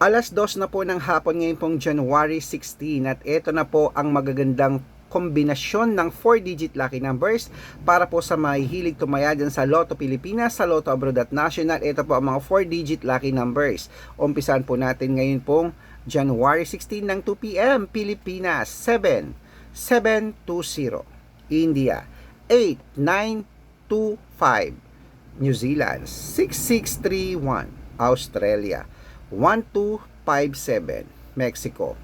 Alas 2 na po ng hapon ngayon pong January 16 at ito na po ang magagandang kombinasyon ng 4-digit lucky numbers para po sa mahihilig tumaya dyan sa Lotto Pilipinas, sa Lotto Abroad at National. Ito po ang mga 4-digit lucky numbers. Umpisan po natin ngayon pong January 16 ng 2 p.m. Pilipinas 7 720 India 8925 New Zealand 6631 Australia 1257 Mexico.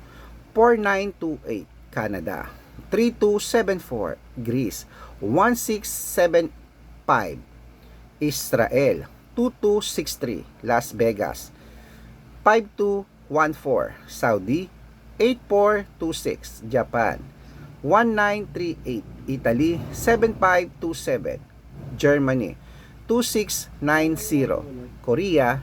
4928 Canada. 3274 Greece. 1675 Israel. 2263 Las Vegas. 5214 Saudi. 8426 Japan. 1938 Italy. 7527 Germany. 2690 Korea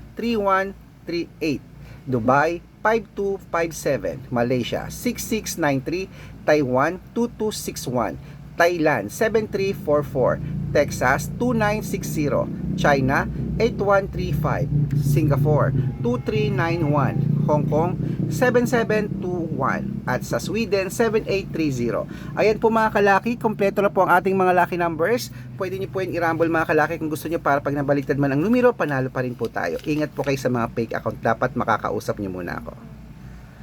3138 Dubai 5257 Malaysia 6693 Taiwan 2261 Thailand 7344 Texas 2960 China 8135 Singapore 2391 Hong Kong 7721 at sa Sweden 7830 Ayan po mga kalaki, kompleto na po ang ating mga lucky numbers. Pwede nyo po yung i-rumble mga kalaki kung gusto nyo para pag nabaliktad man ang numero panalo pa rin po tayo. Ingat po kayo sa mga fake account. Dapat makakausap nyo muna ako